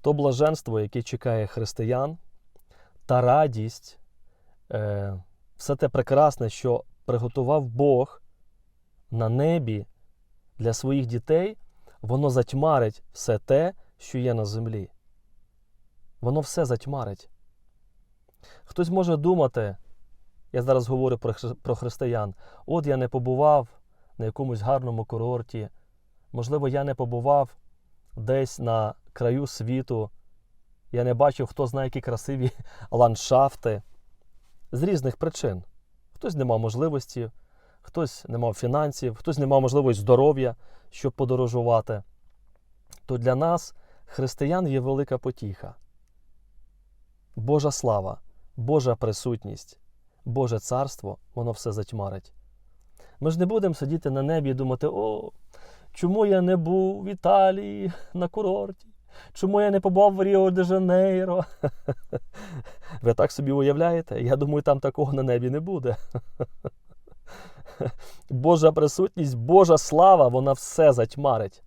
то блаженство, яке чекає християн, та радість, е, все те прекрасне, що приготував Бог на небі для своїх дітей, воно затьмарить все те, що є на землі. Воно все затьмарить. Хтось може думати, я зараз говорю про, християн, от я не побував на якомусь гарному курорті, можливо, я не побував десь на краю світу, я не бачив, хто знає, які красиві ландшафти з різних причин. Хтось не мав можливості, хтось не мав фінансів, хтось не мав можливості здоров'я, щоб подорожувати. То для нас, християн, є велика потіха. Божа слава, Божа присутність, Боже царство, воно все затьмарить. Ми ж не будемо сидіти на небі і думати, о, чому я не був в Італії на курорті? Чому я не побував в Ріо де Жанейро? Ви так собі уявляєте? Я думаю, там такого на небі не буде. Божа присутність, Божа слава, вона все затьмарить.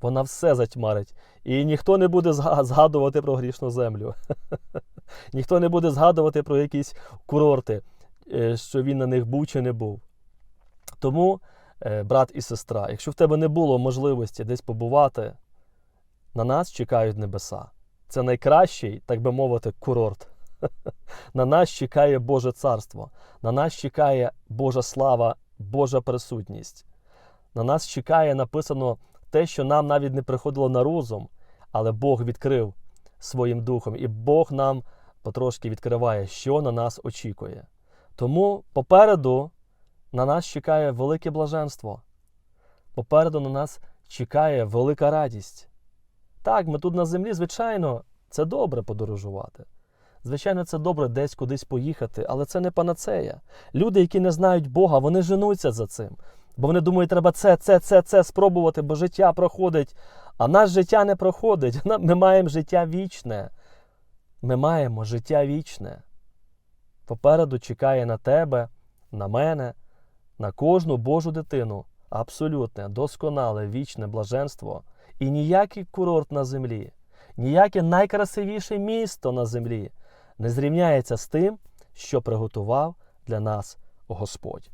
Вона все затьмарить. І ніхто не буде згадувати про грішну землю. ніхто не буде згадувати про якісь курорти, е, що він на них був чи не був. Тому, е, брат і сестра, якщо в тебе не було можливості десь побувати, на нас чекають небеса. Це найкращий, так би мовити, курорт. На нас чекає Боже царство, на нас чекає Божа слава, Божа присутність. На нас чекає написано те, що нам навіть не приходило на розум, але Бог відкрив своїм духом, і Бог нам потрошки відкриває, що на нас очікує. Тому попереду на нас чекає велике блаженство. Попереду на нас чекає велика радість. Так, ми тут на землі, звичайно, це добре подорожувати. Звичайно, це добре десь кудись поїхати, але це не панацея. Люди, які не знають Бога, вони женуться за цим. Бо вони думають, треба це, це, це, це спробувати, бо життя проходить. А наше життя не проходить. Ми маємо життя вічне. Ми маємо життя вічне. Попереду чекає на тебе, на мене, на кожну Божу дитину абсолютне, досконале, вічне блаженство і ніякий курорт на землі, ніяке найкрасивіше місто на землі не зрівняється з тим, що приготував для нас Господь.